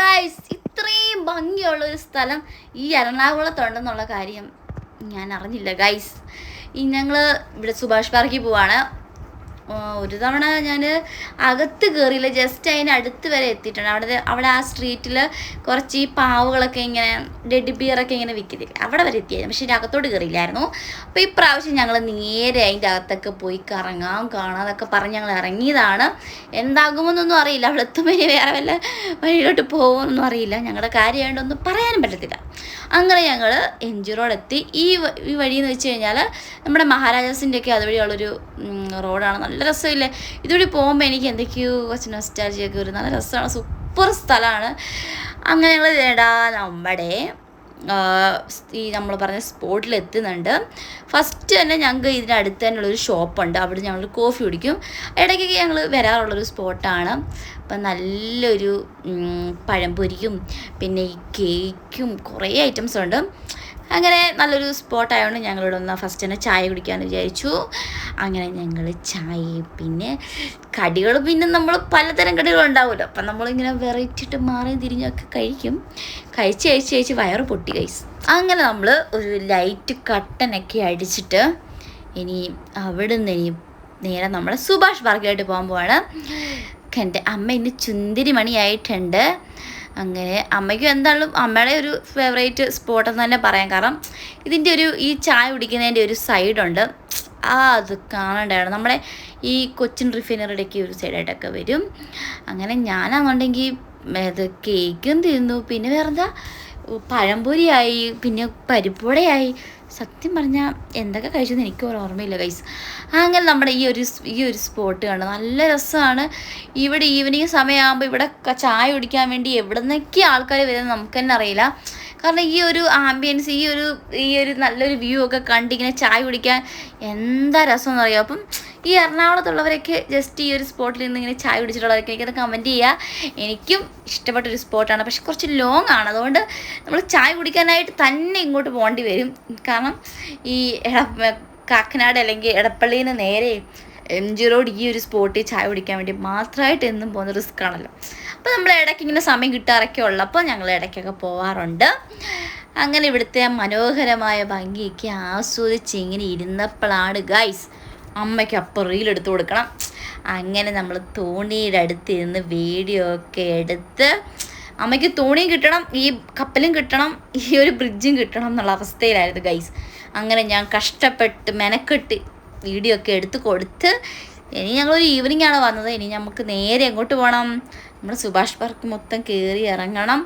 Guys ഇത്രയും ഭംഗിയുള്ള ഒരു സ്ഥലം ഈ എറണാകുളത്തുണ്ടെന്നുള്ള കാര്യം ഞാൻ അറിഞ്ഞില്ല ഗൈസ് ഇനി ഞങ്ങൾ ഇവിടെ സുഭാഷ് പാർക്കിൽ പോവാണ്. ഒരു തവണ ഞാൻ അകത്ത് കയറിയില്ല ജസ്റ്റ് അതിന് അടുത്ത് വരെ എത്തിയിട്ടുണ്ട്. അവിടെ അവിടെ ആ സ്ട്രീറ്റിൽ കുറച്ച് ഈ പാവുകളൊക്കെ ഇങ്ങനെ ഡെഡ് ബിയറൊക്കെ ഇങ്ങനെ വിൽക്കുന്നില്ല അവിടെ വരെ എത്തിയായിരുന്നു. പക്ഷേ ഇതിന്റെ അകത്തോട്ട് കയറിയില്ലായിരുന്നു അപ്പോൾ ഈ പ്രാവശ്യം ഞങ്ങൾ നേരെ അതിന്റെ അകത്തൊക്കെ പോയി കറങ്ങാം കാണാം എന്നൊക്കെ പറഞ്ഞ് ഞങ്ങൾ ഇറങ്ങിയതാണ്. എന്താകുമെന്നൊന്നും അറിയില്ല. അവിടെ എത്തുമ്പോൾ വേറെ വല്ല വഴിയിലോട്ട് പോകുമെന്നൊന്നും അറിയില്ല. ഞങ്ങളുടെ കാര്യമായതുകൊണ്ടൊന്നും പറയാനും പറ്റത്തില്ല. അങ്ങനെ ഞങ്ങൾ ജി റോഡെത്തി ഈ ഈ വഴിയെന്ന് വെച്ച് കഴിഞ്ഞാൽ നമ്മുടെ മഹാരാജാസിന്റെയൊക്കെ അതുവഴിയുള്ളൊരു റോഡാണ് നല്ല രസമില്ലേ? ഇതുവഴി പോകുമ്പോൾ എനിക്ക് എന്തൊക്കെയോ കുറച്ച് നൊസ്റ്റാൾജിയൊക്കെ വരും. നല്ല രസമാണ്. സൂപ്പർ സ്ഥലമാണ്. അങ്ങനെ ഞങ്ങൾ ചേടാ നമ്മുടെ ഈ നമ്മൾ പറഞ്ഞ സ്പോട്ടിൽ എത്തുന്നുണ്ട്. ഫസ്റ്റ് തന്നെ ഞങ്ങൾക്ക് ഇതിന്റെ അടുത്ത് തന്നെയുള്ളൊരു ഷോപ്പുണ്ട് അവിടെ ഞങ്ങൾ കോഫി കുടിക്കും. ഇടയ്ക്കൊക്കെ ഞങ്ങൾ വരാറുള്ളൊരു സ്പോട്ടാണ് അപ്പം നല്ലൊരു പഴംപൊരിക്കും പിന്നെ ഈ കേക്കും കുറേ ഐറ്റംസ് ഉണ്ട്. അങ്ങനെ നല്ലൊരു സ്പോട്ട് ആയതുകൊണ്ട് ഞങ്ങളിവിടെ ഒന്ന് ഫസ്റ്റ് തന്നെ ചായ കുടിക്കാമെന്ന് വിചാരിച്ചു. അങ്ങനെ ഞങ്ങൾ ചായ പിന്നെ കടികൾ പിന്നെ നമ്മൾ പലതരം കടികൾ ഉണ്ടാവുമല്ലോ അപ്പം നമ്മളിങ്ങനെ വെറൈറ്റി ഇട്ട് മാറി തിരിഞ്ഞൊക്കെ കഴിക്കും. കഴിച്ച് കഴിച്ച് കഴിച്ച് വയറ് പൊട്ടി കഴിച്ച് അങ്ങനെ നമ്മൾ ഒരു ലൈറ്റ് കട്ടനൊക്കെ അടിച്ചിട്ട് ഇനി അവിടെ നിന്ന് ഇനി നേരെ നമ്മൾ സുഭാഷ് പാർക്കിലായിട്ട് പോകാൻ പോവാണ്. എന്റെ അമ്മ ഇന്ന് ചുന്തിരി മണിയായിട്ടുണ്ട് അങ്ങനെ അമ്മയ്ക്കും എന്തായാലും അമ്മയുടെ ഒരു ഫേവറേറ്റ് സ്പോട്ട് എന്ന് തന്നെ പറയാം. കാരണം ഇതിന്റെ ഒരു ഈ ചായ കുടിക്കുന്നതിന്റെ ഒരു സൈഡുണ്ട് ആ അത് കാണണ്ടാണ് നമ്മുടെ ഈ കൊച്ചിൻ റിഫൈനറിയുടെയൊക്കെ ഒരു സൈഡായിട്ടൊക്കെ വരും. അങ്ങനെ ഞാനാണെന്നുണ്ടെങ്കിൽ ഇത് കേക്കും തിന്നു. പിന്നെ വേറെന്താ? പഴംപൊരിയായി പിന്നെ പരിപ്പുവടയായി. സത്യം പറഞ്ഞാൽ എന്തൊക്കെ കഴിച്ചെന്ന് എനിക്ക് ഒരു ഓർമ്മയില്ല ഗൈസ് അങ്ങനെ നമ്മുടെ ഈ ഒരു ഈ ഒരു സ്പോട്ട് കണ്ട്? നല്ല രസമാണ് ഇവിടെ ഈവനിങ് സമയമാകുമ്പോൾ ഇവിടെ ചായ കുടിക്കാൻ വേണ്ടി എവിടെ നിന്നൊക്കെ ആൾക്കാർ വരുന്നത് നമുക്ക് തന്നെ അറിയില്ല. കാരണം ഈ ഒരു ആംബിയൻസ് ഈ ഒരു ഈ ഒരു നല്ലൊരു വ്യൂ ഒക്കെ കണ്ടിങ്ങനെ ചായ കുടിക്കാൻ എന്താ രസം എന്നറിയാം അപ്പം ഈ എറണാകുളത്തുള്ളവരൊക്കെ ജസ്റ്റ് ഈ ഒരു സ്പോട്ടിൽ നിന്ന് ഇങ്ങനെ ചായ കുടിച്ചിട്ടുള്ളവരൊക്കെ എനിക്കത് കമന്റ് ചെയ്യുക എനിക്കും ഇഷ്ടപ്പെട്ടൊരു സ്പോട്ടാണ് പക്ഷെ കുറച്ച് ലോങ് ആണ്. അതുകൊണ്ട് നമ്മൾ ചായ കുടിക്കാനായിട്ട് തന്നെ ഇങ്ങോട്ട് പോകേണ്ടി വരും. കാരണം ഈ കാക്കനാട് അല്ലെങ്കിൽ എടപ്പള്ളിയിൽ നിന്ന് നേരെ എം ജി റോഡ് ഈ ഒരു സ്പോട്ടിൽ ചായ കുടിക്കാൻ വേണ്ടി മാത്രമായിട്ട് എന്നും പോകുന്ന റിസ്ക് ആണല്ലോ. അപ്പോൾ നമ്മൾ ഇടയ്ക്ക് ഇങ്ങനെ സമയം കിട്ടാറൊക്കെ ഉള്ളപ്പോൾ ഞങ്ങൾ ഇടയ്ക്കൊക്കെ പോവാറുണ്ട്. അങ്ങനെ ഇവിടുത്തെ മനോഹരമായ ഭംഗിയൊക്കെ ആസ്വദിച്ച് ഇങ്ങനെ ഇരുന്നപ്പോഴാണ് ഗൈസ് അമ്മയ്ക്ക് അപ്പം റീലെടുത്ത് കൊടുക്കണം. അങ്ങനെ നമ്മൾ തോണിയുടെ അടുത്ത് ഇരുന്ന് വീഡിയോ ഒക്കെ എടുത്ത് അമ്മയ്ക്ക് തോണിയും കിട്ടണം ഈ കപ്പലും കിട്ടണം ഈ ഒരു ബ്രിഡ്ജും കിട്ടണം എന്നുള്ള അവസ്ഥയിലായിരുന്നു ഗൈസ് അങ്ങനെ ഞാൻ കഷ്ടപ്പെട്ട് മെനക്കെട്ട് വീഡിയോ ഒക്കെ എടുത്ത് കൊടുത്ത് ഇനി ഞങ്ങളൊരു ഈവനിങ് ആണ് വന്നത്. ഇനി നമുക്ക് നേരെ എങ്ങോട്ട് പോകണം നമ്മൾ സുഭാഷ് പാർക്ക് മൊത്തം കയറി ഇറങ്ങണം.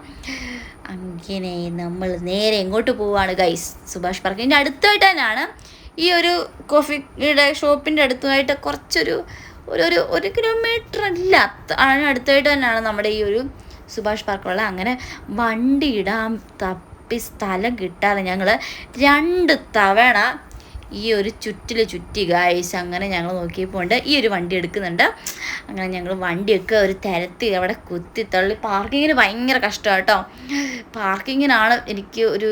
അങ്ങനെ നമ്മൾ നേരെ എങ്ങോട്ട് പോവാണ് ഗൈസ് സുഭാഷ് പാർക്കിന്റെ അടുത്തായിട്ട് തന്നെയാണ്. ഈ ഒരു കോഫിയുടെ ഷോപ്പിന്റെ അടുത്തുമായിട്ട് കുറച്ചൊരു ഒരു ഒരു ഒരു കിലോമീറ്റർ അല്ല. അടുത്തായിട്ട് തന്നെയാണ് നമ്മുടെ ഈ ഒരു സുഭാഷ് പാർക്കുള്ള അങ്ങനെ വണ്ടി ഇടാൻ തപ്പി സ്ഥലം കിട്ടാതെ ഞങ്ങൾ രണ്ട് തവണ ഈ ഒരു ചുറ്റിൽ ചുറ്റി ഗായ്സ് അങ്ങനെ ഞങ്ങൾ നോക്കിയപ്പോൾ ഉണ്ട്. ഈ ഒരു വണ്ടി എടുക്കുന്നുണ്ട്. അങ്ങനെ ഞങ്ങൾ വണ്ടിയൊക്കെ ഒരു തിരത്തി അവിടെ കുത്തി തള്ളി. പാർക്കിങ്ങിന് ഭയങ്കര കഷ്ടമാണ് കേട്ടോ. പാർക്കിങ്ങിനാണ് എനിക്ക് ഒരു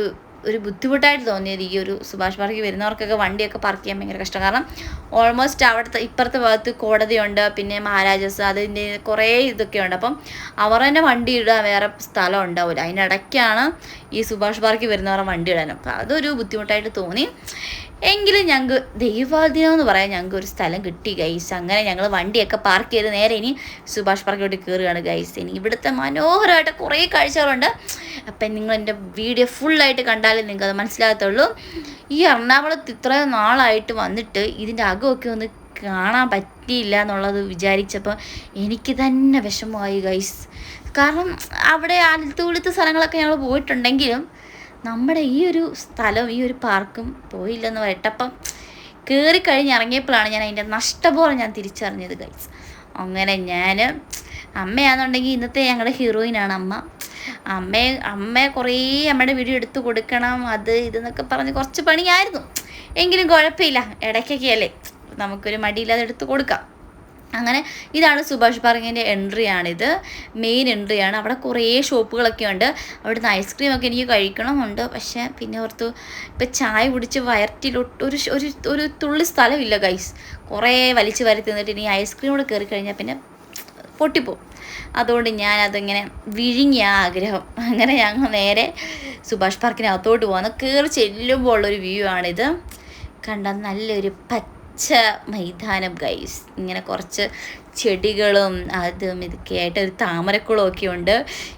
ഒരു ബുദ്ധിമുട്ടായിട്ട് തോന്നിയത് ഈ ഒരു സുഭാഷ് പാർക്കിൽ വരുന്നവർക്കൊക്കെ വണ്ടിയൊക്കെ പാർക്ക് ചെയ്യാൻ ഭയങ്കര കഷ്ടം. കാരണം ഓൾമോസ്റ്റ് അവിടുത്തെ ഇപ്പുറത്തെ ഭാഗത്ത് കോടതിയുണ്ട് പിന്നെ മഹാരാജാസ് അതിന്റെ കുറേ ഇതൊക്കെ ഉണ്ട് അപ്പം അവർ തന്നെ വണ്ടി ഇടാൻ വേറെ സ്ഥലം ഉണ്ടാവില്ല അതിനിടയ്ക്കാണ് ഈ സുഭാഷ് പാർക്കിൽ വരുന്നവരുടെ വണ്ടി ഇടാനും. അപ്പം അതൊരു ബുദ്ധിമുട്ടായിട്ട് തോന്നി. എങ്കിലും ഞങ്ങൾക്ക് ദൈവാധീനം എന്ന് പറയാൻ ഞങ്ങൾക്ക് ഒരു സ്ഥലം കിട്ടി ഗൈസ് അങ്ങനെ ഞങ്ങൾ വണ്ടിയൊക്കെ പാർക്ക് ചെയ്ത് നേരെ ഇനി സുഭാഷ് പാർക്കിലോട്ട് കയറുകയാണ് ഗൈസ് ഇനി ഇവിടുത്തെ മനോഹരമായിട്ട് കുറേ കാഴ്ചകളുണ്ട്. അപ്പം നിങ്ങൾ എന്റെ വീഡിയോ ഫുള്ളായിട്ട് കണ്ടാലേ നിങ്ങൾക്ക് അത് മനസ്സിലാകത്തുള്ളൂ. ഈ എറണാകുളത്ത് ഇത്രയും നാളായിട്ട് വന്നിട്ട് ഇതിന്റെ അകമൊക്കെ ഒന്ന് കാണാൻ പറ്റിയില്ല എന്നുള്ളത് വിചാരിച്ചപ്പോൾ എനിക്ക് തന്നെ വിഷമമായി ഗൈസ് കാരണം അവിടെ ആലത്തുകുളത്തെ സ്ഥലങ്ങളൊക്കെ ഞങ്ങൾ പോയിട്ടുണ്ടെങ്കിലും നമ്മുടെ ഈ ഒരു സ്ഥലം ഈ ഒരു പാർക്കും പോയില്ലെന്ന് പറയട്ടപ്പം കയറി കഴിഞ്ഞ് ഇറങ്ങിയപ്പോഴാണ് ഞാൻ അതിന്റെ നഷ്ടപോലെ ഞാൻ തിരിച്ചറിഞ്ഞത് ഗൈസ് അങ്ങനെ ഞാൻ അമ്മയാണെന്നുണ്ടെങ്കിൽ ഇന്നത്തെ ഞങ്ങളുടെ ഹീറോയിനാണ് അമ്മ. അമ്മയെ അമ്മയെ കുറേ അമ്മയുടെ വീഡിയോ എടുത്തു കൊടുക്കണം അത് ഇതെന്നൊക്കെ പറഞ്ഞ് കുറച്ച് പണിയായിരുന്നു. എങ്കിലും കുഴപ്പമില്ല ഇടയ്ക്കൊക്കെ അല്ലേ നമുക്കൊരു മടിയില്ലാതെ എടുത്തു കൊടുക്കാം. അങ്ങനെ ഇതാണ് സുഭാഷ് പാർക്കിന്റെ എൻട്രി ആണിത് മെയിൻ എൻട്രി ആണ് അവിടെ കുറേ ഷോപ്പുകളൊക്കെ ഉണ്ട്. അവിടുന്ന് ഐസ്ക്രീം ഒക്കെ എനിക്ക് കഴിക്കണമെന്നുണ്ട് പക്ഷേ പിന്നെ ഓർത്തു ഇപ്പം ചായ കുടിച്ച് വയറ്റിലൊട്ട് ഒരു ഒരു ഒരു തുള്ളി സ്ഥലമില്ല ഗൈസ്. കുറേ വലിച്ച് വരത്തി നിന്നിട്ട് ഇനി ഐസ്ക്രീം കൂടെ കയറി കഴിഞ്ഞാൽ പിന്നെ പൊട്ടിപ്പോവും. അതുകൊണ്ട് ഞാനതിങ്ങനെ വിഴുങ്ങിയ ആ ആഗ്രഹം. അങ്ങനെ ഞങ്ങൾ നേരെ സുഭാഷ് പാർക്കിനകത്തോട്ട് പോകുന്നു കയറി ചെല്ലുമ്പോൾ ഉള്ളൊരു വ്യൂ ആണിത്. കണ്ട നല്ലൊരു പച്ച മൈതാനം ഗൈസ് ഇങ്ങനെ കുറച്ച് ചെടികളും അതും ഇതൊക്കെ ആയിട്ട് ഒരു താമരക്കുളം ഒക്കെ ഉണ്ട്.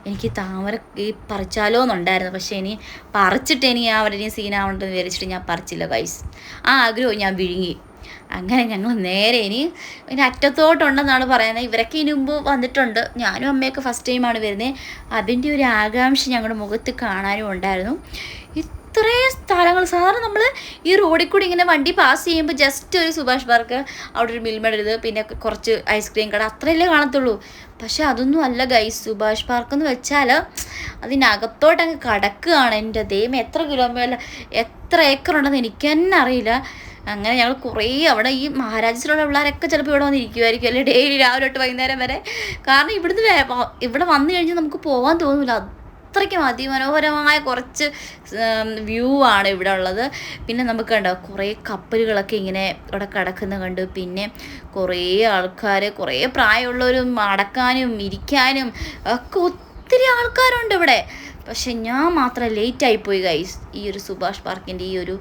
എനിക്ക് താമര ഈ പറിച്ചാലോ എന്നുണ്ടായിരുന്നു. പക്ഷേ ഇനി പറിച്ചിട്ട് ഇനി അവരുടെ സീനാവണ്ടെന്ന് വിചാരിച്ചിട്ട് ഞാൻ പറിച്ചില്ല ഗൈസ് ആ ആഗ്രഹവും ഞാൻ വിഴുങ്ങി. അങ്ങനെ ഞങ്ങൾ നേരെ ഇനി ഇനി അറ്റത്തോട്ടുണ്ടെന്നാണ് പറയുന്നത്. ഇവരൊക്കെ ഇനി മുമ്പ് വന്നിട്ടുണ്ട്. ഞാനും അമ്മയൊക്കെ ഫസ്റ്റ് ടൈമാണ് വരുന്നത്. അതിന്റെ ഒരു ആകാംക്ഷ ഞങ്ങളുടെ മുഖത്ത് കാണാനും ഉണ്ടായിരുന്നു. ഇത്രയും സ്ഥലങ്ങൾ സാധാരണ നമ്മൾ ഈ റോഡിൽ കൂടി ഇങ്ങനെ വണ്ടി പാസ് ചെയ്യുമ്പോൾ ജസ്റ്റ് ഒരു സുഭാഷ് പാർക്ക് അവിടെ ഒരു മിൽമടരുത് പിന്നെ കുറച്ച് ഐസ്ക്രീം കട അത്രയല്ലേ കാണത്തുള്ളൂ. പക്ഷെ അതൊന്നും അല്ല ഗൈസ് സുഭാഷ് പാർക്ക് എന്ന് വെച്ചാൽ അതിനകത്തോട്ട് അങ്ങ് കടക്കുകയാണ് എന്റെ ദൈവം എത്ര കിലോമീറ്റർ എത്ര ഏക്കർ ഉണ്ടെന്ന് എനിക്ക് തന്നെ അറിയില്ല. അങ്ങനെ ഞങ്ങൾ കുറേ അവിടെ ഈ മഹാരാജ്യത്തിലുള്ള പിള്ളേരൊക്കെ ചിലപ്പോൾ ഇവിടെ വന്നിരിക്കുമായിരിക്കും അല്ലെ? ഡെയിലി രാവിലെ തൊട്ട് വൈകുന്നേരം വരെ. കാരണം ഇവിടുന്ന് ഇവിടെ വന്നു കഴിഞ്ഞാൽ നമുക്ക് പോകാൻ തോന്നില്ല അത്രയ്ക്കും അതിമനോഹരമായ കുറച്ച് വ്യൂ ആണ് ഇവിടെ ഉള്ളത്. പിന്നെ നമുക്ക് കണ്ടോ കുറേ കപ്പലുകളൊക്കെ ഇങ്ങനെ ഇവിടെ കിടക്കുന്ന കണ്ടു. പിന്നെ കുറേ ആൾക്കാർ കുറേ പ്രായമുള്ളവരും അടക്കാനും ഇരിക്കാനും ഒക്കെ ഒത്തിരി ആൾക്കാരുണ്ട് ഇവിടെ. പക്ഷെ ഞാൻ മാത്രം ലേറ്റ് പോയി ഗൈസ് ഈ ഒരു സുഭാഷ് പാർക്കിന്റെ ഈ ഒരു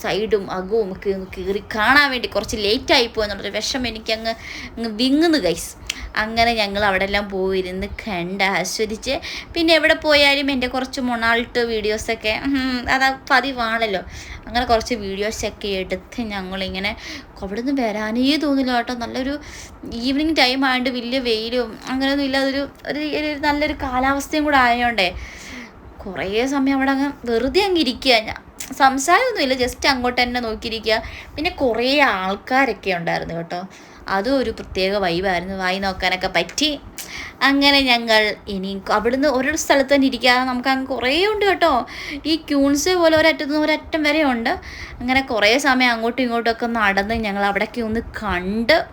സൈഡും അകവും ഒക്കെ കയറി കാണാൻ വേണ്ടി കുറച്ച് ലേറ്റ് പോയെന്നുള്ളൊരു വിഷം എനിക്കങ്ങ് എനിക്ക് അങ്ങ് അങ്ങ് വിങ്ങുന്നു ഗൈസ് അങ്ങനെ ഞങ്ങൾ അവിടെ എല്ലാം പോയിരുന്ന് കണ്ട് ആസ്വദിച്ച് പിന്നെ എവിടെ പോയാലും എന്റെ കുറച്ച് മൊണാൾട്ട് വീഡിയോസൊക്കെ അത് പതിവാണല്ലോ. അങ്ങനെ കുറച്ച് വീഡിയോസൊക്കെ എടുത്ത് ഞങ്ങളിങ്ങനെ അവിടെ നിന്ന് വരാനേ തോന്നില്ല കേട്ടോ. നല്ലൊരു ഈവനിങ് ടൈം ആയതുകൊണ്ട് വലിയ വെയിലും അങ്ങനെയൊന്നും ഇല്ല അതൊരു ഒരു നല്ലൊരു കാലാവസ്ഥയും കൂടെ ആയതുകൊണ്ടേ കുറേ സമയം അവിടെ അങ്ങ് വെറുതെ അങ്ങ് ഇരിക്കുക. ഞാൻ സംസാരമൊന്നുമില്ല. ജസ്റ്റ് അങ്ങോട്ട് തന്നെ നോക്കിയിരിക്കുക. പിന്നെ കുറേ ആൾക്കാരൊക്കെ ഉണ്ടായിരുന്നു കേട്ടോ. അതും ഒരു പ്രത്യേക വൈബായിരുന്നു വായി നോക്കാനൊക്കെ പറ്റി. അങ്ങനെ ഞങ്ങൾ ഇനി അവിടുന്ന് ഓരോ സ്ഥലത്ത് തന്നെ ഇരിക്കാതെ നമുക്ക് അങ്ങ് കുറേ ഉണ്ട് കേട്ടോ. ഈ ക്യൂൺസ് പോലെ ഒരറ്റത്തു നിന്ന് ഒരറ്റം വരെ ഉണ്ട്. അങ്ങനെ കുറേ സമയം അങ്ങോട്ടും ഇങ്ങോട്ടും ഒക്കെ നടന്ന് ഞങ്ങൾ അവിടെയൊക്കെ ഒന്ന് കണ്ട്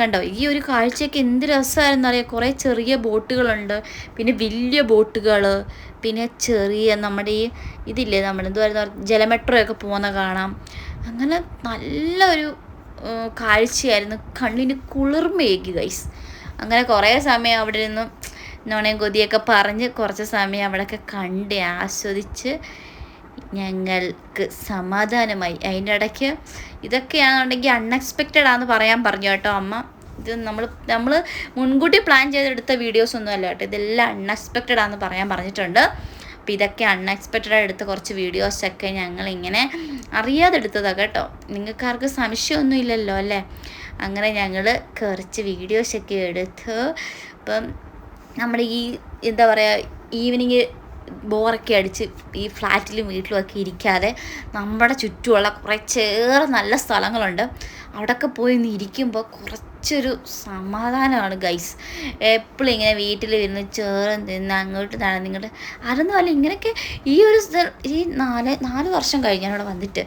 കണ്ടോ? ഈ ഒരു കാഴ്ചയ്ക്ക് എന്ത് രസമായിരുന്നു അറിയാം? കുറേ ചെറിയ ബോട്ടുകളുണ്ട്. പിന്നെ വലിയ ബോട്ടുകൾ പിന്നെ ചെറിയ നമ്മുടെ ഈ ഇതില്ലേ? നമ്മുടെ ജലമെട്രോ ഒക്കെ പോകുന്ന കാണാം. അങ്ങനെ നല്ലൊരു കാഴ്ചയായിരുന്നു. കണ്ണിന് കുളിർമയേകി ഗൈസ് അങ്ങനെ കുറേ സമയം അവിടെ നിന്ന് നോണയും കൊതിയൊക്കെ പറഞ്ഞ് കുറച്ച് സമയം അവിടെയൊക്കെ കണ്ട് ആസ്വദിച്ച് ഞങ്ങൾക്ക് സമാധാനമായി. അതിന്റെ ഇടയ്ക്ക് ഇതൊക്കെയാണെന്നുണ്ടെങ്കിൽ അൺഎക്സ്പെക്റ്റഡ് ആണെന്ന് പറയാൻ പറഞ്ഞു കേട്ടോ അമ്മ. ഇത് നമ്മൾ നമ്മൾ മുൻകൂട്ടി പ്ലാൻ ചെയ്തെടുത്ത വീഡിയോസ് ഒന്നും അല്ല കേട്ടോ. ഇതെല്ലാം അൺഎക്സ്പെക്റ്റഡ് ആണെന്ന് പറയാൻ പറഞ്ഞിട്ടുണ്ട്. അപ്പോൾ ഇതൊക്കെ അൺഎക്സ്പെക്റ്റഡ് എടുത്ത് കുറച്ച് വീഡിയോസൊക്കെ ഞങ്ങളിങ്ങനെ അറിയാതെ എടുത്തതാണ് കേട്ടോ. നിങ്ങൾക്കാർക്ക് സംശയമൊന്നും ഇല്ലല്ലോ അല്ലേ? അങ്ങനെ ഞങ്ങൾ കുറച്ച് വീഡിയോസൊക്കെ എടുത്ത് ഇപ്പം നമ്മൾ ഈ എന്താ പറയുക ഈവനിങ് ബോറൊക്കെ അടിച്ച് ഈ ഫ്ലാറ്റിലും വീട്ടിലുമൊക്കെ ഇരിക്കാതെ നമ്മുടെ ചുറ്റുമുള്ള കുറേ കുറച്ചേറെ നല്ല സ്ഥലങ്ങളുണ്ട്. അവിടെയൊക്കെ പോയി ഒന്ന് ഇരിക്കുമ്പോൾ കുറച്ചൊരു സമാധാനമാണ് ഗൈസ് എപ്പോഴും ഇങ്ങനെ വീട്ടിൽ ഇരുന്ന് ചേറും തിന്ന് അങ്ങോട്ട് നടന്ന് ഇങ്ങോട്ട് അതൊന്നുമല്ല ഇങ്ങനെയൊക്കെ ഈ ഒരു ഈ നാല് നാല് വർഷം കഴിഞ്ഞാണ് വന്നിട്ട്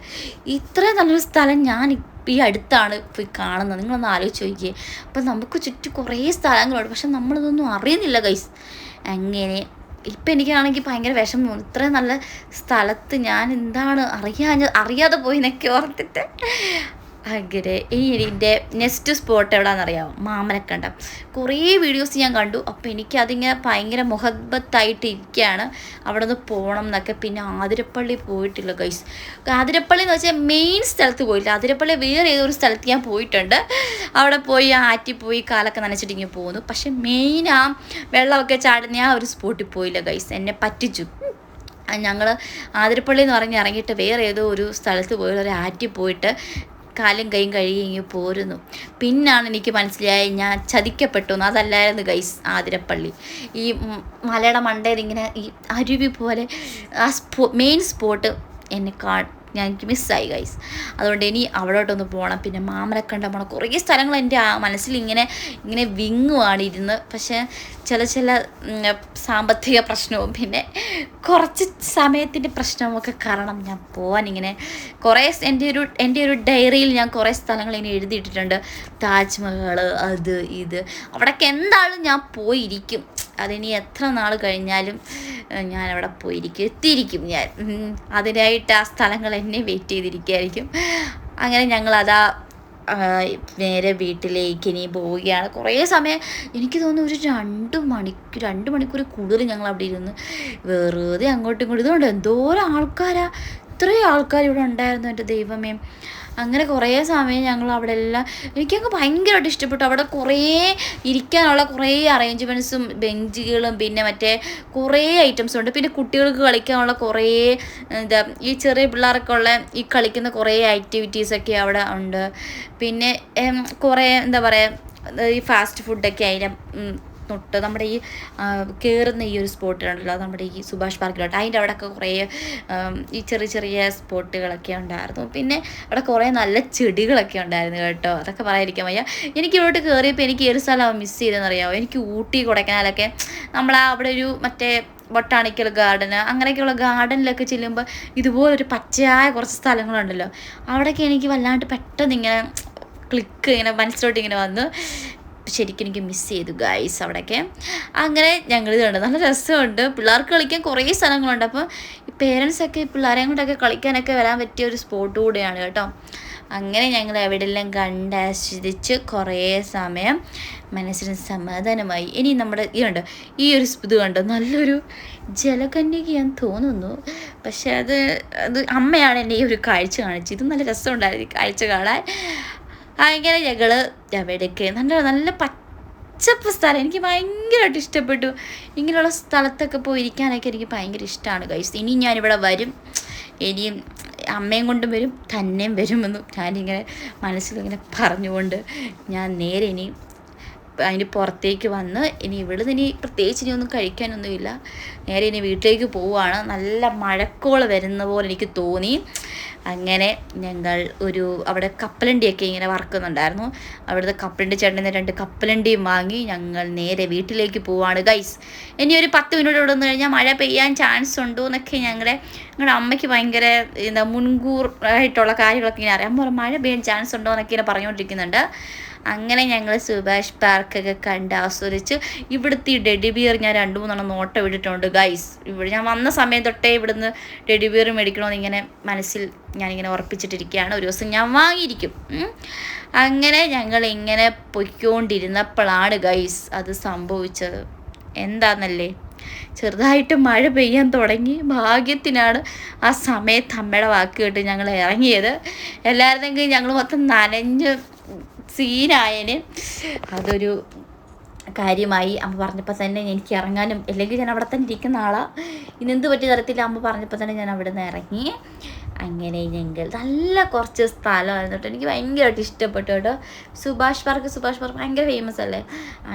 ഇത്രയും നല്ലൊരു സ്ഥലം ഞാൻ ഈ അടുത്താണ് പോയി കാണുന്നത്. നിങ്ങളൊന്ന് ആലോചിച്ച് നോക്കിയേ. അപ്പം നമുക്ക് ചുറ്റും കുറേ സ്ഥലങ്ങളുണ്ട് പക്ഷെ നമ്മളിതൊന്നും അറിയുന്നില്ല ഗൈസ് അങ്ങനെ ഇപ്പം എനിക്കാണെങ്കിൽ ഭയങ്കര വിഷമം തോന്നും. ഇത്രയും നല്ല സ്ഥലത്ത് ഞാൻ എന്താണ് അറിയാഞ്ഞ അറിയാതെ പോയി എന്നൊക്കെ ഓർത്തിട്ട് അങ്ങനെ ഇനി ഇതിന്റെ നെക്സ്റ്റ് സ്പോട്ട് എവിടെയാണെന്നറിയാമോ മാമനക്കണ്ടം. കുറേ വീഡിയോസ് ഞാൻ കണ്ടു. അപ്പോൾ എനിക്കതിങ്ങനെ ഭയങ്കര മുഹബത്തായിട്ട് ഇരിക്കുകയാണ് അവിടെ നിന്ന് പോകണം എന്നൊക്കെ പിന്നെ ആതിരപ്പള്ളി പോയിട്ടില്ല ഗൈസ് ആതിരപ്പള്ളി എന്ന് വെച്ചാൽ മെയിൻ സ്ഥലത്ത് പോയില്ല. ആതിരപ്പള്ളി വേറെ ഏതൊരു സ്ഥലത്ത് ഞാൻ പോയിട്ടുണ്ട്. അവിടെ പോയി ആറ്റി പോയി കാലൊക്കെ നനച്ചിട്ട് ഇങ്ങനെ പോകുന്നു പക്ഷെ മെയിൻ ആ വെള്ളമൊക്കെ ചാടുന്ന ആ ഒരു സ്പോട്ടിൽ പോയില്ല ഗൈസ് എന്നെ പറ്റിച്ചു. ഞങ്ങൾ ആതിരപ്പള്ളി എന്ന് പറഞ്ഞ് ഇറങ്ങിയിട്ട് വേറെ ഏതോ ഒരു സ്ഥലത്ത് പോയി ഒരു ആറ്റി പോയിട്ട് കാലും കൈയും കഴുകി ഇങ്ങ് പോരുന്നു. പിന്നാണ് എനിക്ക് മനസ്സിലായി ഞാൻ ചതിക്കപ്പെട്ടു അതല്ലായിരുന്നു ഗൈസ് ആതിരപ്പള്ളി. ഈ മലയുടെ മണ്ടയിൽ ഇങ്ങനെ ഈ അരുവി പോലെ ആ സ്പോ മെയിൻ സ്പോട്ട് എന്നെ കാ ഞാൻ എനിക്ക് മിസ്സായി ഗൈസ് അതുകൊണ്ട് ഇനി അവിടോട്ടൊന്ന് പോകണം പിന്നെ മാമരക്കണ്ടം പോകണം കുറേ സ്ഥലങ്ങൾ എന്റെ മനസ്സിൽ ഇങ്ങനെ ഇങ്ങനെ വിങ്ങുവാണ് ഇരുന്ന് പക്ഷേ ചില ചില സാമ്പത്തിക പ്രശ്നവും പിന്നെ കുറച്ച് സമയത്തിന്റെ പ്രശ്നവും ഒക്കെ കാരണം ഞാൻ പോകാൻ ഇങ്ങനെ കുറേ എന്റെ ഒരു എന്റെ ഒരു ഡയറിയിൽ ഞാൻ കുറേ സ്ഥലങ്ങൾ ഇങ്ങനെ എഴുതിയിട്ടിട്ടുണ്ട്. താജ്മഹൽ അത് ഇത്. അവിടേക്ക് എന്താണ് ഞാൻ പോയിരിക്കും. അതിനി എത്ര നാൾ കഴിഞ്ഞാലും ഞാൻ അവിടെ പോയിരിക്കും. എത്തിയിരിക്കും ഞാൻ. അതിനായിട്ട് ആ സ്ഥലങ്ങൾ എന്നെ വെയിറ്റ് ചെയ്തിരിക്കുകയായിരിക്കും. അങ്ങനെ ഞങ്ങൾ അതാ നേരെ വീട്ടിലേക്ക് ഇനി പോവുകയാണ്. കുറേ സമയം എനിക്ക് തോന്നുന്നു ഒരു രണ്ട് മണിക്കൂർ രണ്ട് മണിക്കൂർ കൂടുതൽ ഞങ്ങൾ അവിടെ ഇരുന്ന് വെറുതെ അങ്ങോട്ടും ഇങ്ങോട്ടും. ഇതുകൊണ്ട് എന്തോരം ആൾക്കാരാ. ഇത്രയും ആൾക്കാർ ഇവിടെ ഉണ്ടായിരുന്നു എന്റെ ദൈവമേ. അങ്ങനെ കുറേ സമയം ഞങ്ങൾ അവിടെ എല്ലാം എനിക്കങ്ങ് ഭയങ്കരമായിട്ട് ഇഷ്ടപ്പെട്ടു. അവിടെ കുറേ ഇരിക്കാനുള്ള കുറേ അറേഞ്ച്മെന്റ്സും ബെഞ്ചുകളും പിന്നെ മറ്റേ കുറേ ഐറ്റംസും ഉണ്ട്. പിന്നെ കുട്ടികൾക്ക് കളിക്കാനുള്ള കുറേ എന്താ ഈ ചെറിയ പിള്ളേർക്കുള്ള ഈ കളിക്കുന്ന കുറേ ആക്ടിവിറ്റീസൊക്കെ അവിടെ ഉണ്ട്. പിന്നെ കുറേ എന്താ പറയുക ഈ ഫാസ്റ്റ് ഫുഡൊക്കെ അതിന്റെ തൊട്ട് നമ്മുടെ ഈ കയറുന്ന ഈ ഒരു സ്പോട്ടിലുണ്ടല്ലോ നമ്മുടെ ഈ സുഭാഷ് പാർക്കിലോട്ട്. അതിന്റെ അവിടെയൊക്കെ കുറേ ഈ ചെറിയ ചെറിയ സ്പോട്ടുകളൊക്കെ ഉണ്ടായിരുന്നു. പിന്നെ അവിടെ കുറേ നല്ല ചെടികളൊക്കെ ഉണ്ടായിരുന്നു കേട്ടോ. അതൊക്കെ പറയാതിരിക്കാൻ വയ്യ. എനിക്ക് ഇവിടോട്ട് കയറിയപ്പോൾ എനിക്ക് ഏത് സ്ഥലം മിസ് ചെയ്തെന്നറിയാമോ എനിക്ക് ഊട്ടി കൊടൈക്കനാലൊക്കെ നമ്മളാ അവിടെ ഒരു മറ്റേ ബൊട്ടാണിക്കൽ ഗാർഡന് അങ്ങനെയൊക്കെയുള്ള ഗാർഡനിലൊക്കെ ചെല്ലുമ്പോൾ ഇതുപോലൊരു പച്ചയായ കുറച്ച് സ്ഥലങ്ങളുണ്ടല്ലോ. അവിടെയൊക്കെ എനിക്ക് വല്ലാണ്ട് പെട്ടെന്ന് ഇങ്ങനെ ക്ലിക്ക് ഇങ്ങനെ മനസ്സിലോട്ട് ഇങ്ങനെ വന്നു. ശരിക്കും എനിക്ക് മിസ് ചെയ്തു ഗൈസ് അവിടെയൊക്കെ. അങ്ങനെ ഞങ്ങൾ ഇതുണ്ട് നല്ല രസമുണ്ട്. പിള്ളേർക്ക് കളിക്കാൻ കുറേ സ്ഥലങ്ങളുണ്ട്. അപ്പോൾ ഈ പേരൻസൊക്കെ പിള്ളേരെയും കൊണ്ടൊക്കെ കളിക്കാനൊക്കെ വരാൻ പറ്റിയ ഒരു സ്പോട്ട് കൂടെയാണ് കേട്ടോ. അങ്ങനെ ഞങ്ങൾ എവിടെയെല്ലാം കണ്ട് ആസ്വദിച്ച് കുറേ സമയം മനസ്സിന് സമാധാനമായി. ഇനി നമ്മുടെ ഇതുണ്ട് ഈ ഒരു ഇത് കണ്ടോ നല്ലൊരു ജലകന്യകയാൻ തോന്നുന്നു. പക്ഷേ അത് അത് അമ്മയാണ് എന്നെ ഈ ഒരു കാഴ്ച കാണിച്ചത്. ഇത് നല്ല രസമുണ്ടായിരുന്നു ഈ കാഴ്ച കാണാൻ. അങ്ങനെ ഞങ്ങൾ അവിടേക്ക് നല്ല നല്ല പച്ചപ്പ് സ്ഥലം. എനിക്ക് ഭയങ്കരമായിട്ട് ഇഷ്ടപ്പെട്ടു. ഇങ്ങനെയുള്ള സ്ഥലത്തൊക്കെ പോയി ഇരിക്കാനൊക്കെ എനിക്ക് ഭയങ്കര ഇഷ്ടമാണ് ഗൈസ് ഇനി ഞാനിവിടെ വരും. ഇനിയും അമ്മയും കൊണ്ടും വരും തന്നെയും വരുമെന്നും ഞാനിങ്ങനെ മനസ്സിലിങ്ങനെ പറഞ്ഞുകൊണ്ട് ഞാൻ നേരെ ഇനി അതിന് പുറത്തേക്ക് വന്ന് ഇനി ഇവിടുന്ന് ഇനി പ്രത്യേകിച്ച് ഇനി ഒന്നും കഴിക്കാനൊന്നുമില്ല. നേരെ ഇനി വീട്ടിലേക്ക് പോവുകയാണ്. നല്ല മഴക്കോൾ വരുന്ന പോലെ എനിക്ക് തോന്നി. അങ്ങനെ ഞങ്ങൾ ഒരു അവിടെ കപ്പലണ്ടിയൊക്കെ ഇങ്ങനെ വറക്കുന്നുണ്ടായിരുന്നു. അവിടുത്തെ കപ്പലണ്ടി ചേട്ടന്റെ രണ്ട് കപ്പലണ്ടിയും വാങ്ങി ഞങ്ങൾ നേരെ വീട്ടിലേക്ക് പോവാണ് ഗൈസ് ഇനി ഒരു പത്ത് മിനിറ്റ് ഇവിടെ നിന്ന് കഴിഞ്ഞാൽ മഴ പെയ്യാൻ ചാൻസ് ഉണ്ടോ എന്നൊക്കെ ഞങ്ങളുടെ ഞങ്ങളുടെ അമ്മയ്ക്ക് ഭയങ്കര എന്താ മുൻകൂർ ആയിട്ടുള്ള കാര്യങ്ങളൊക്കെ ഇങ്ങനെ അറിയാം. മഴ പെയ്യാൻ ചാൻസ് ഉണ്ടോ എന്നൊക്കെ ഇങ്ങനെ പറഞ്ഞുകൊണ്ടിരിക്കുന്നുണ്ട്. അങ്ങനെ ഞങ്ങൾ സുഭാഷ് പാർക്കൊക്കെ കണ്ട് ആസ്വദിച്ച് ഇവിടുത്തെ ഈ ഡെഡി ബിയർ ഞാൻ രണ്ട് മൂന്നെണ്ണം നോട്ടം ഇട്ടിട്ടുണ്ട് ഗൈസ് ഇവിടെ ഞാൻ വന്ന സമയം തൊട്ടേ ഇവിടുന്ന് ഡെഡി ബിയർ മേടിക്കണമെന്ന് ഇങ്ങനെ മനസ്സിൽ ഞാനിങ്ങനെ ഉറപ്പിച്ചിട്ടിരിക്കുകയാണ്. ഒരു ദിവസം ഞാൻ വാങ്ങിയിരിക്കും. അങ്ങനെ ഞങ്ങൾ ഇങ്ങനെ പൊയ്ക്കൊണ്ടിരുന്നപ്പോഴാണ് ഗൈസ് അത് സംഭവിച്ചത്. എന്താന്നല്ലേ? ചെറുതായിട്ട് മഴ പെയ്യാൻ തുടങ്ങി. ഭാഗ്യത്തിനാണ് ആ സമയത്ത് അമ്മയുടെ വാക്ക് കേട്ട് ഞങ്ങൾ ഇറങ്ങിയത്. എല്ലായിരുന്നെങ്കിൽ ഞങ്ങൾ മൊത്തം നനഞ്ഞ് സീനായന്. അതൊരു കാര്യമായി അമ്മ പറഞ്ഞപ്പോൾ തന്നെ എനിക്ക് ഇറങ്ങാനും അല്ലെങ്കിൽ ഞാൻ അവിടെ തന്നെ ഇരിക്കുന്ന ആളാണ് ഇന്നെന്ത് പറ്റിയ തരത്തിൽ അമ്മ പറഞ്ഞപ്പോൾ തന്നെ ഞാൻ അവിടെ നിന്ന് ഇറങ്ങി. അങ്ങനെ ഞങ്ങൾ നല്ല കുറച്ച് സ്ഥലമായിരുന്നു കേട്ടോ. എനിക്ക് ഭയങ്കരമായിട്ട് ഇഷ്ടപ്പെട്ടു കേട്ടോ. സുഭാഷ് പാർക്ക് സുഭാഷ് പാർക്ക് ഭയങ്കര ഫേമസ് അല്ലേ?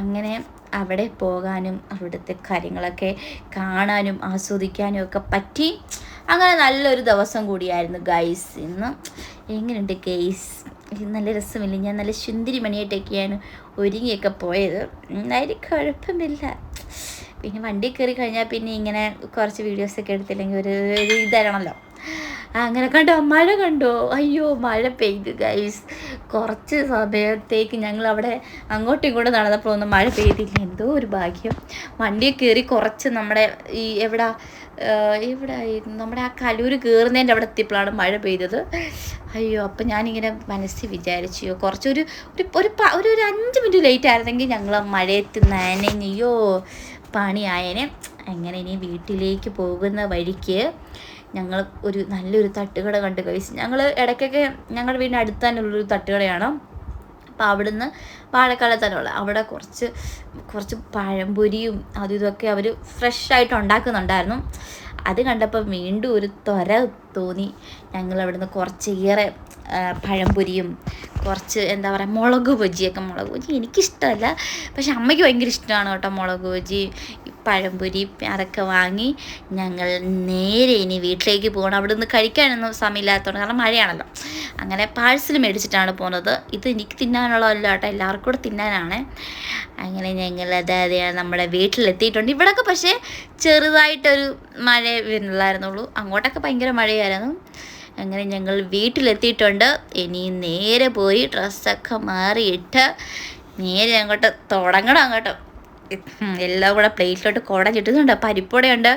അങ്ങനെ അവിടെ പോകാനും അവിടുത്തെ കാര്യങ്ങളൊക്കെ കാണാനും ആസ്വദിക്കാനും ഒക്കെ പറ്റി. അങ്ങനെ നല്ലൊരു ദിവസം കൂടിയായിരുന്നു ഗൈസ് ഇന്ന് എങ്ങനെയുണ്ട് ഗൈസ് നല്ല രസമില്ല. ഞാൻ നല്ല സുന്ദരി മണിയായിട്ടൊക്കെയാണ് ഒരുങ്ങിയൊക്കെ പോയത്. എന്തായാലും കുഴപ്പമില്ല. പിന്നെ വണ്ടി കയറി കഴിഞ്ഞാൽ പിന്നെ ഇങ്ങനെ കുറച്ച് വീഡിയോസൊക്കെ എടുത്തില്ലെങ്കിൽ ഒരു ഒരു ഇതാണല്ലോ. അങ്ങനെ കണ്ടോ? മഴ കണ്ടോ? അയ്യോ മഴ പെയ്തു ഗൈസ് കുറച്ച് സമയത്തേക്ക് ഞങ്ങൾ അവിടെ അങ്ങോട്ടും ഇങ്ങോട്ടും നടന്നപ്പോൾ ഒന്നും മഴ പെയ്തില്ല. എന്തോ ഒരു ഭാഗ്യം. വണ്ടി കയറി കുറച്ച് നമ്മുടെ ഈ എവിടെ എവിടെ നമ്മുടെ ആ കലൂര് കയറുന്നതിന്റെ അവിടെ എത്തിയപ്പോഴാണ് മഴ പെയ്തത്. അയ്യോ അപ്പം ഞാനിങ്ങനെ മനസ്സിൽ വിചാരിച്ചു "അയ്യോ, കുറച്ചൊരു ഒരു ഒരു ഒരു ഒരു അഞ്ച് മിനിറ്റ് ലേറ്റ് ആയിരുന്നെങ്കിൽ ഞങ്ങൾ മഴയത്ത് നനഞ്ഞയ്യോ പണിയായനെ. അങ്ങനെ ഇനി വീട്ടിലേക്ക് പോകുന്ന വഴിക്ക് ഞങ്ങൾ ഒരു നല്ലൊരു തട്ടുകട കണ്ട് കഴിച്ചു ഞങ്ങൾ ഇടയ്ക്കൊക്കെ ഞങ്ങളുടെ വീടിന്റെ അടുത്ത് തന്നെ ഉള്ളൊരു തട്ടുകടയാണ്. അപ്പോൾ അവിടുന്ന് വാഴക്കാലത്തലുള്ള അവിടെ കുറച്ച് കുറച്ച് പഴംപൊരിയും അതും ഇതൊക്കെ അവർ ഫ്രഷ് ആയിട്ട് ഉണ്ടാക്കുന്നുണ്ടായിരുന്നു. അത് കണ്ടപ്പോൾ വീണ്ടും ഒരു ത്വര തോന്നി. ഞങ്ങൾ അവിടുന്ന് കുറച്ചേറെ പഴംപൊരിയും കുറച്ച് എന്താ പറയുക മുളക് ബജിയൊക്കെ മുളക് ബജി എനിക്കിഷ്ടമല്ല. പക്ഷെ അമ്മയ്ക്ക് ഭയങ്കര ഇഷ്ടമാണ് കേട്ടോ മുളക് ബജി. പഴംപൊരി അതൊക്കെ വാങ്ങി ഞങ്ങൾ നേരെ ഇനി വീട്ടിലേക്ക് പോകണം. അവിടെ നിന്ന് കഴിക്കാനൊന്നും സമയമില്ലാത്തതുകൊണ്ട് കാരണം മഴയാണല്ലോ. അങ്ങനെ പാഴ്സൽ മേടിച്ചിട്ടാണ് പോകുന്നത്. ഇത് എനിക്ക് തിന്നാനുള്ളതല്ല കേട്ടോ എല്ലാവർക്കും കൂടെ തിന്നാനാണ്. അങ്ങനെ ഞങ്ങൾ അതായത് നമ്മുടെ വീട്ടിലെത്തിയിട്ടുണ്ട്. ഇവിടെയൊക്കെ പക്ഷേ ചെറുതായിട്ടൊരു മഴ വരുന്നുള്ളായിരുന്നുള്ളൂ. അങ്ങോട്ടൊക്കെ ഭയങ്കര മഴയായിരുന്നു. അങ്ങനെ ഞങ്ങൾ വീട്ടിലെത്തിയിട്ടുണ്ട്. ഇനി നേരെ പോയി ഡ്രസ്സൊക്കെ മാറിയിട്ട് നേരെ അങ്ങോട്ട് തുടങ്ങണം അങ്ങോട്ട്. എല്ലാം കൂടെ പ്ലേറ്റിലോട്ട് കുടഞ്ഞിട്ടുന്നുണ്ട് പരിപ്പുടയുണ്ട്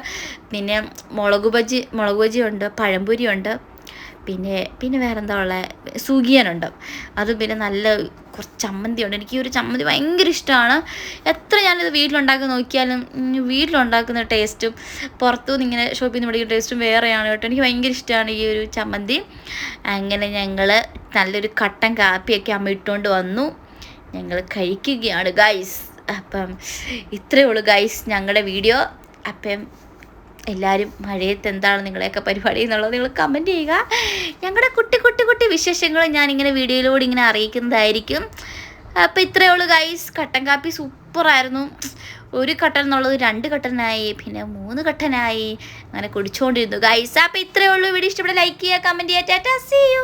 പിന്നെ മുളക് ബജി മുളക് ബജി ഉണ്ട് പഴംപൊരി ഉണ്ട് പിന്നെ പിന്നെ വേറെ എന്താ ഉള്ളത് സുഖിയനുണ്ട്. അത് പിന്നെ നല്ല കുറച്ച് ചമ്മന്തി ഉണ്ട് എനിക്ക് ഈ ഒരു ചമ്മന്തി ഭയങ്കര ഇഷ്ടമാണ് എത്ര ഞാനിത് വീട്ടിലുണ്ടാക്കി നോക്കിയാലും വീട്ടിലുണ്ടാക്കുന്ന ടേസ്റ്റും പുറത്തുനിന്ന് ഇങ്ങനെ ഷോപ്പിൽ നിന്ന് മേടിക്കുന്ന ടേസ്റ്റും വേറെയാണ് കേട്ടോ. എനിക്ക് ഭയങ്കര ഇഷ്ടമാണ് ഈ ഒരു ചമ്മന്തി. അങ്ങനെ ഞങ്ങൾ നല്ലൊരു കട്ടൻ കാപ്പിയൊക്കെ അമ്മ ഇട്ടുകൊണ്ട് വന്നു. ഞങ്ങൾ കഴിക്കുകയാണ് ഗൈസ് അപ്പം ഇത്രയേ ഉള്ളൂ ഗൈസ് ഞങ്ങളുടെ വീഡിയോ. അപ്പം എല്ലാവരും മഴയത്ത് എന്താണ് നിങ്ങളുടെയൊക്കെ പരിപാടി എന്നുള്ളത് നിങ്ങൾ കമന്റ് ചെയ്യുക. ഞങ്ങളുടെ കുട്ടി കുട്ടി കുട്ടി വിശേഷങ്ങൾ ഞാനിങ്ങനെ വീഡിയോയിലൂടെ ഇങ്ങനെ അറിയിക്കുന്നതായിരിക്കും. അപ്പോൾ ഇത്രയേ ഉള്ളൂ ഗൈസ്. കട്ടൻ കാപ്പി സൂപ്പറായിരുന്നു. ഒരു കട്ടൻ എന്നുള്ളത് രണ്ട് കട്ടനായി പിന്നെ മൂന്ന് കട്ടനായി. അങ്ങനെ കുടിച്ചുകൊണ്ടിരുന്നു ഗൈസ്. അപ്പോൾ ഇത്രയേ ഉള്ളൂ. വീഡിയോ ഇഷ്ടപ്പെട്ട ലൈക്ക് ചെയ്യുക കമന്റ് ചെയ്യുക. Tata see you